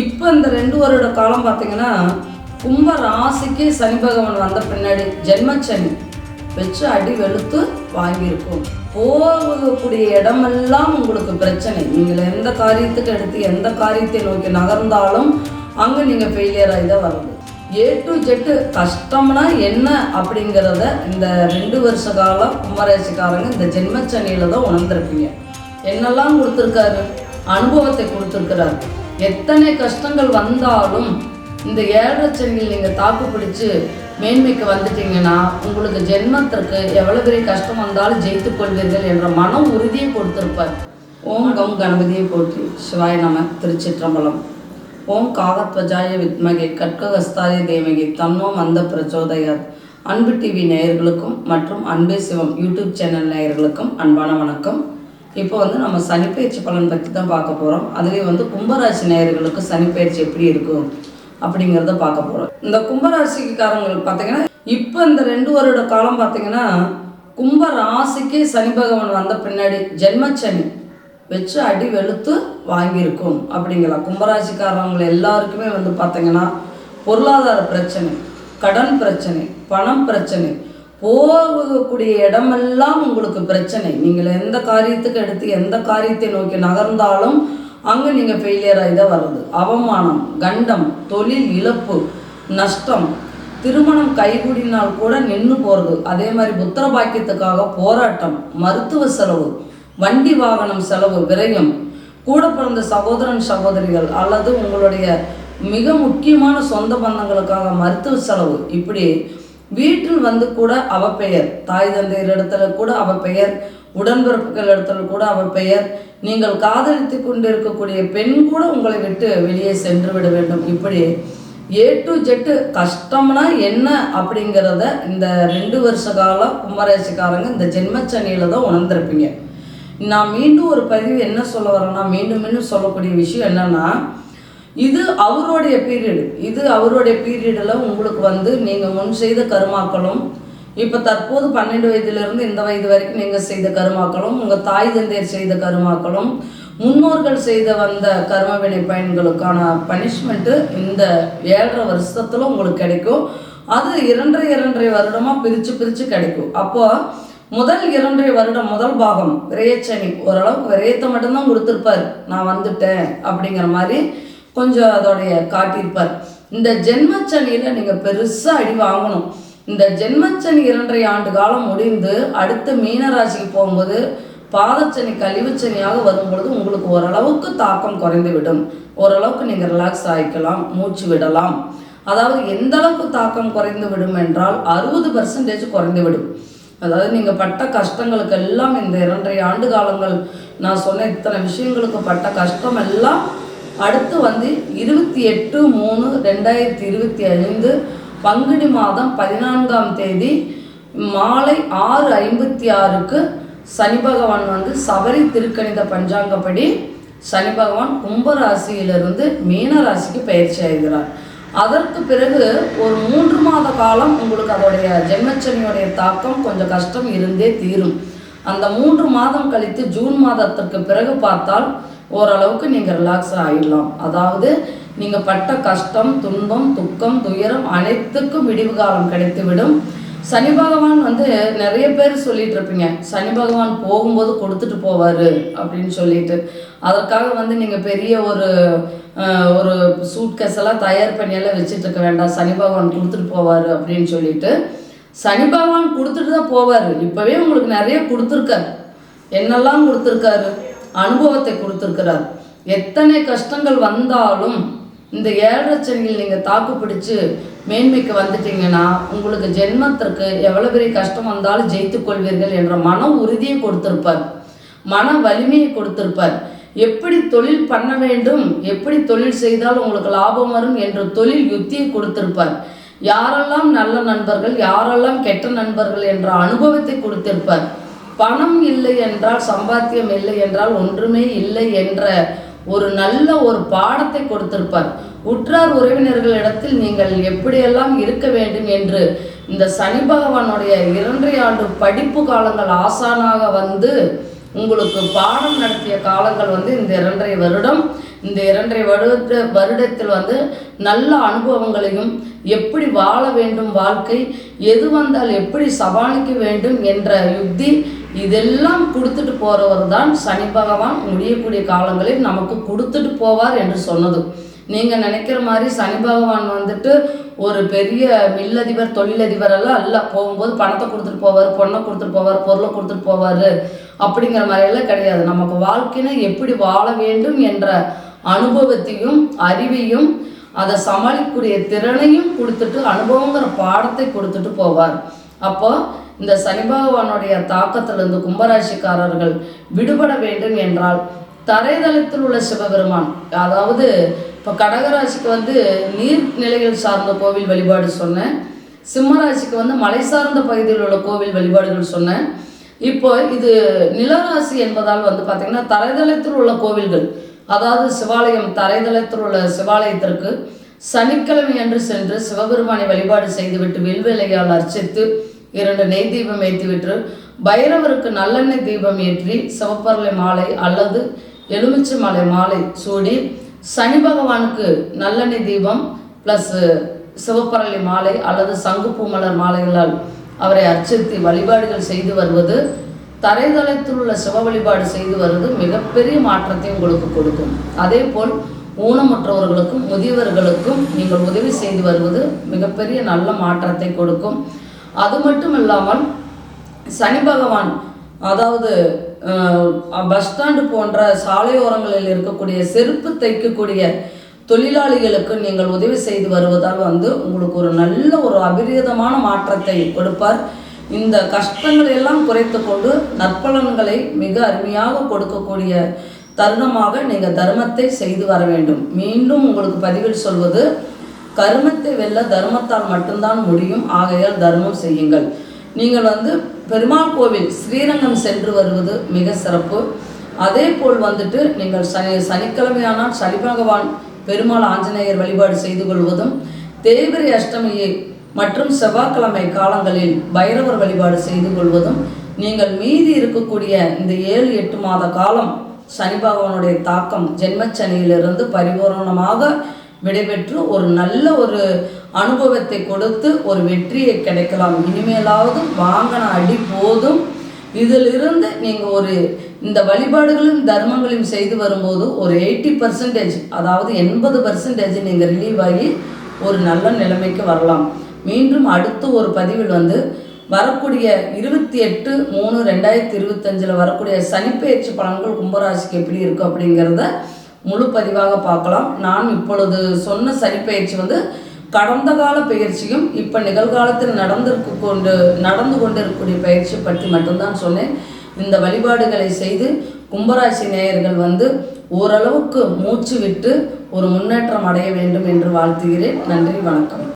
இப்போ இந்த ரெண்டு வருட காலம் பார்த்தீங்கன்னா கும்ப ராசிக்கு சனி பகவான் வந்த பின்னாடி ஜென்மச்சனி வச்சு அடி வெளுத்து வாங்கியிருக்கும். போகக்கூடிய இடமெல்லாம் உங்களுக்கு பிரச்சனை. நீங்கள் எந்த காரியத்துக்கு எடுத்து எந்த காரியத்தை நோக்கி நகர்ந்தாலும் அங்கே நீங்கள் ஃபெயிலியராகி தான் வரது ஏ டு ஜெட்டு கஷ்டம்னா என்ன அப்படிங்கிறத இந்த ரெண்டு வருஷ காலம் கும்பராசிக்காரங்க இந்த ஜென்மச்சனியில் தான் உணர்ந்திருப்பீங்க. என்னெல்லாம் கொடுத்துருக்காரு? அனுபவத்தை கொடுத்துருக்கிறாரு. எத்தனை கஷ்டங்கள் வந்தாலும் இந்த ஏழரை சனியில் நீங்கள் தாக்கு பிடிச்சு மேன்மைக்கு வந்துட்டீங்கன்னா உங்களுக்கு ஜென்மத்திற்கு எவ்வளோ பெரிய கஷ்டம் வந்தாலும் ஜெயித்து கொள்வீர்கள் என்ற மன உறுதியை கொடுத்திருப்பார். ஓம் கம் கணபதியை போற்றி சிவாய நம திருச்சிற்றம்பலம். ஓம் காகத்வஜாய வித்மகே கட்ககஸ்தாய தேவகி தன்னோ மந்த பிரச்சோதயாத். அன்பு டிவி நேயர்களுக்கும் மற்றும் அன்பே சிவம் யூடியூப் சேனல் நேயர்களுக்கும் அன்பான வணக்கம். இப்போ வந்து நம்ம சனிப்பயிற்சி பலன் பற்றி தான் பார்க்க போகிறோம் அதுலேயும் வந்து கும்பராசி நேயர்களுக்கு சனிப்பயிற்சி எப்படி இருக்கும் அப்படிங்கிறத பார்க்க போகிறோம் இந்த கும்பராசிக்காரங்களுக்கு பார்த்தீங்கன்னா இப்போ இந்த ரெண்டு வருட காலம் பார்த்தீங்கன்னா கும்ப ராசிக்கு சனி பகவான் வந்த பின்னாடி ஜென்மச்சனி வச்சு அடி வெளுத்து வாங்கியிருக்கும் அப்படிங்கலாம் கும்பராசிக்காரவங்க எல்லாருக்குமே வந்து பார்த்தீங்கன்னா பொருளாதார பிரச்சனை கடன் பிரச்சனை பணம் பிரச்சனை போகக்கூடிய இடமெல்லாம் உங்களுக்கு பிரச்சனை. நீங்கள் எந்த காரியத்துக்கு எடுத்து எந்த காரியத்தை நோக்கி நகர்ந்தாலும் அங்கே நீங்கள் ஃபெயிலியர் ஆகி தான் வர்றது. அவமானம் கண்டம் தொழில் இழப்பு நஷ்டம் திருமணம் கைகூடினால் கூட நின்று போகிறது அதே மாதிரி புத்திர பாக்கியத்துக்காக போராட்டம் மருத்துவ செலவு வண்டி வாகனம் செலவு விரயம் கூட பிறந்த சகோதரன் சகோதரிகள் அல்லது உங்களுடைய மிக முக்கியமான சொந்த பந்தங்களுக்காக மருத்துவ செலவு. இப்படி வீட்டில் வந்து கூட அவ பெயர். தாய் தந்தையர் இடத்துல கூட அவ பெயர். உடன்பிறப்புகள் இடத்துல கூட அவ பெயர். நீங்கள் காதலித்து கொண்டிருக்கக்கூடிய பெண் கூட உங்களை விட்டு வெளியே சென்று விட வேண்டும். இப்படி ஏ டு ஜெட்டு கஷ்டம்னா என்ன அப்படிங்கிறத இந்த ரெண்டு வருஷ காலம் கும்பராசிக்காரங்க இந்த ஜென்மச்சனியில் தான் உணர்ந்திருப்பீங்க. நான் மீண்டும் ஒரு பதிவு என்ன சொல்ல வரேன்னா மீண்டும் மீண்டும் சொல்லக்கூடிய விஷயம் என்னன்னா இது அவருடைய பீரியடு இது அவருடைய பீரியடில் உங்களுக்கு வந்து நீங்கள் முன் செய்த கருமாக்களும் இப்போ தற்போது பன்னெண்டு வயதிலிருந்து இந்த வயது வரைக்கும் நீங்கள் செய்த கருமாக்களும் உங்கள் தாய் தந்தையர் செய்த கருமாக்களும் முன்னோர்கள் செய்த வந்த கர்மவினை பயன்களுக்கான பனிஷ்மெண்ட்டு இந்த ஏழரை வருஷத்தில் உங்களுக்கு கிடைக்கும். அது இரண்டரை இரண்டரை வருடமாக பிரித்து பிரித்து கிடைக்கும். அப்போ முதல் இரண்டரை வருடம் முதல் பாகம் விரையச்சனி ஓரளவுக்கு விரயத்தை மட்டும்தான் கொடுத்துருப்பார். நான் வந்துட்டேன் அப்படிங்கிற மாதிரி கொஞ்சம் அதோடைய காட்டியிருப்பார். இந்த ஜென்மச்சனியில் நீங்கள் பெருசாக அடி வாங்கணும். இந்த ஜென்மச்சனி இரண்டரை ஆண்டு காலம் முடிந்து அடுத்த மீனராசிக்கு போகும்போது பாதச்சனி கழிவுச்சனியாக வரும் பொழுது உங்களுக்கு ஓரளவுக்கு தாக்கம் குறைந்து விடும் ஓரளவுக்கு நீங்கள் ரிலாக்ஸ் ஆகிக்கலாம் மூச்சு விடலாம். அதாவது எந்த அளவுக்கு தாக்கம் குறைந்து விடும் என்றால் அறுபது பர்சன்டேஜ் குறைந்து விடும் அதாவது நீங்கள் பட்ட கஷ்டங்களுக்கு எல்லாம் இந்த இரண்டரை ஆண்டு காலங்கள் நான் சொன்ன இத்தனை விஷயங்களுக்கு பட்ட கஷ்டம் எல்லாம் அடுத்து வந்து இருபத்தி எட்டு மூணு ரெண்டாயிரத்தி இருபத்தி ஐந்து பங்குனி மாதம் பதினான்காம் தேதி மாலை ஆறு ஐம்பத்தி ஆறுக்கு சனி பகவான் வந்து சபரி திருக்கணித பஞ்சாங்கப்படி சனி பகவான் கும்பராசியிலிருந்து மீன ராசிக்கு பயிற்சி ஆகிறார். அதற்கு பிறகு ஒரு மூன்று மாத காலம் உங்களுக்கு அதோடைய ஜென்மச்சனியுடைய தாக்கம் கொஞ்சம் கஷ்டம் இருந்தே தீரும். அந்த மூன்று மாதம் கழித்து ஜூன் மாதத்திற்கு பிறகு பார்த்தால் ஓரளவுக்கு நீங்கள் ரிலாக்ஸ் ஆகிடலாம் அதாவது நீங்கள் பட்ட கஷ்டம் துன்பம் துக்கம் துயரம் அனைத்துக்கும் விடிவு காலம் கிடைத்துவிடும். சனி பகவான் வந்து நிறைய பேர் சொல்லிட்டு இருப்பீங்க. சனி பகவான் போகும்போது கொடுத்துட்டு போவார் அப்படின்னு சொல்லிட்டு. அதற்காக வந்து நீங்கள் பெரிய ஒரு ஒரு சூட்கேஸ் எல்லாம் தயார் பண்ணியெல்லாம் வச்சுட்டு இருக்க வேண்டாம். சனி பகவான் கொடுத்துட்டு போவார் அப்படின்னு சொல்லிட்டு. சனி பகவான் கொடுத்துட்டு தான் போவார். இப்போவே உங்களுக்கு நிறைய கொடுத்துருக்காரு. என்னெல்லாம் கொடுத்துருக்காரு? அனுபவத்தை கொடுத்துருக்கிறார். எத்தனை கஷ்டங்கள் வந்தாலும் இந்த ஏழரை சனியில் நீங்கள் தாக்கு பிடிச்சு மேன்மைக்கு வந்துட்டீங்கன்னா உங்களுக்கு ஜென்மத்திற்கு எவ்வளோ பெரிய கஷ்டம் வந்தாலும் ஜெயித்து கொள்வீர்கள் என்ற மன உறுதியை கொடுத்துருப்பார். மன வலிமையை கொடுத்துருப்பார். எப்படி தொழில் பண்ண வேண்டும் எப்படி தொழில் செய்தால் உங்களுக்கு லாபம் வரும் என்ற தொழில் யுத்தியை கொடுத்திருப்பார். யாரெல்லாம் நல்ல நண்பர்கள் யாரெல்லாம் கெட்ட நண்பர்கள் என்ற அனுபவத்தை கொடுத்திருப்பார். பணம் இல்லை என்றால் சம்பாத்தியம் இல்லை என்றால் ஒன்றுமே இல்லை என்ற ஒரு நல்ல ஒரு பாடத்தை கொடுத்திருப்பார். உற்றார் உறவினர்களிடத்தில் நீங்கள் எப்படியெல்லாம் இருக்க வேண்டும் என்று இந்த சனி பகவானுடைய இரண்டரை ஆண்டு படிப்பு காலங்கள் ஆசானாக வந்து உங்களுக்கு பாடம் நடத்திய காலங்கள் வந்து இந்த இரண்டரை வருடம் இந்த இரண்டரை வருட வருடத்தில் வந்து நல்ல அனுபவங்களையும் எப்படி வாழ வேண்டும் வாழ்க்கை எது வந்தால் எப்படி சமாளிக்க வேண்டும் என்ற யுக்தி இதெல்லாம் கொடுத்துட்டு போறவர் தான் சனி பகவான். முடியக்கூடிய காலங்களில் நமக்கு கொடுத்துட்டு போவார் என்று சொன்னது நீங்கள் நினைக்கிற மாதிரி சனி பகவான் வந்துட்டு ஒரு பெரிய மில்லதிபர் தொழிலதிபர் எல்லாம் அல்ல. போகும்போது பணத்தை கொடுத்துட்டு போவார் பொண்ணை கொடுத்துட்டு போவார் பொருளை கொடுத்துட்டு போவார். அப்படிங்கிற மாதிரியெல்லாம் கிடையாது. நமக்கு வாழ்க்கையினை எப்படி வாழ வேண்டும் என்ற அனுபவத்தையும் அறிவையும் அதை சமாளிக்கக்கூடிய திறனையும் கொடுத்துட்டு அனுபவங்கிற பாடத்தை கொடுத்துட்டு போவார். அப்போ இந்த சனி பகவானுடைய தாக்கத்திலிருந்து கும்பராசிக்காரர்கள் விடுபட வேண்டும் என்றால் தரைதளத்தில் உள்ள சிவபெருமான் அதாவது இப்போ கடகராசிக்கு வந்து நீர்நிலைகள் சார்ந்த கோவில் வழிபாடு சொன்னேன். சிம்மராசிக்கு வந்து மலை சார்ந்த பகுதியில் உள்ள கோவில் வழிபாடுகள் சொன்னேன். இப்போ இது நிலராசி என்பதால் வந்து பார்த்திங்கன்னா தரைதளத்தில் உள்ள கோவில்கள் அதாவது சிவாலயம் தரைதளத்தில் உள்ள சிவாலயத்திற்கு சனிக்கிழமை அன்று சென்று சிவபெருமானை வழிபாடு செய்துவிட்டு வில்வேலையால் அர்ச்சித்து இரண்டு நெய் தீபம் ஏற்றிவிட்டு பைரவருக்கு நல்லெண்ணெய் தீபம் ஏற்றி சிவப்பரளை மாலை அல்லது எலுமிச்சை மாலை மாலை சூடி சனி பகவானுக்கு நல்லெண்ணெய் தீபம் ப்ளஸ் சிவப்பரளி மாலை அல்லது சங்குப்பூ மலர் மாலைகளால் அவரை அர்ச்சித்து வழிபாடுகள் செய்து வருவது தரைதளத்தில் உள்ள சிவ வழிபாடு செய்து வருவது மிகப்பெரிய மாற்றத்தை உங்களுக்கு கொடுக்கும். அதே போல் ஊனமுற்றவர்களுக்கும் முதியவர்களுக்கும் நீங்கள் உதவி செய்து வருவது மிகப்பெரிய நல்ல மாற்றத்தை கொடுக்கும். அது மட்டும் இல்லாமல் சனி பகவான் அதாவது பஸ் ஸ்டாண்டு போன்ற சாலையோரங்களில் இருக்கக்கூடிய செருப்பு தைக்கக்கூடிய தொழிலாளிகளுக்கு நீங்கள் உதவி செய்து வருவதால் வந்து உங்களுக்கு ஒரு நல்ல ஒரு அபிரீதமான மாற்றத்தை கொடுப்பார். இந்த கஷ்டங்களை எல்லாம் குறைத்து கொண்டு நற்பலன்களை மிக அருமையாக கொடுக்கக்கூடிய தருணமாக நீங்கள் தர்மத்தை செய்து வர வேண்டும். மீண்டும் உங்களுக்கு பதிவில் சொல்வது கருமத்தை வெல்ல தர்மத்தால் மட்டும்தான் முடியும். ஆகையால் தர்மம் செய்யுங்கள். நீங்கள் வந்து பெருமாள் கோவில் ஸ்ரீரங்கம் சென்று வருவது மிக சிறப்பு. அதே போல் வந்துட்டு நீங்கள் சனி சனிக்கிழமையானால் சனி பகவான் பெருமாள் ஆஞ்சநேயர் வழிபாடு செய்து கொள்வதும் தேய்பிரை அஷ்டமியை மற்றும் செவ்வாய்க்கிழமை காலங்களில் பைரவர் வழிபாடு செய்து கொள்வதும் நீங்கள் மீதி இருக்கக்கூடிய இந்த ஏழு எட்டு மாத காலம் சனி பகவானுடைய தாக்கம் ஜென்மச்சனியிலிருந்து பரிபூரணமாக விடைபெற்று ஒரு நல்ல ஒரு அனுபவத்தை கொடுத்து ஒரு வெற்றியை கிடைக்கலாம். இனிமேலாவது வாங்கின அடி போதும். இதிலிருந்து நீங்கள் ஒரு இந்த வழிபாடுகளும் தர்மங்களையும் செய்து வரும்போது ஒரு எயிட்டி பர்சன்டேஜ் அதாவது எண்பது பர்சன்டேஜ் நீங்கள் ரிலீவ் ஆகி ஒரு நல்ல நிலைமைக்கு வரலாம். மீண்டும் அடுத்து ஒரு பதிவில் வந்து வரக்கூடிய இருபத்தி எட்டு மூணு ரெண்டாயிரத்தி இருபத்தஞ்சில் வரக்கூடிய சனிப்பெயர்ச்சி பலன்கள் கும்பராசிக்கு எப்படி இருக்கும் அப்படிங்கிறத முழு பதிவாக பார்க்கலாம். நான் இப்பொழுது சொன்ன சனிப்பெயர்ச்சி வந்து கடந்த கால பயிற்சியும் இப்போ நிகழ்காலத்தில் நடந்திருக்கு கொண்டு நடந்து கொண்டிருக்கக்கூடிய பயிற்சி பற்றி மட்டும்தான் சொன்னேன். இந்த வழிபாடுகளை செய்து கும்பராசி நேயர்கள் வந்து ஓரளவுக்கு மூச்சு விட்டு ஒரு முன்னேற்றம் அடைய வேண்டும் என்று வாழ்த்துகிறேன். நன்றி வணக்கம்.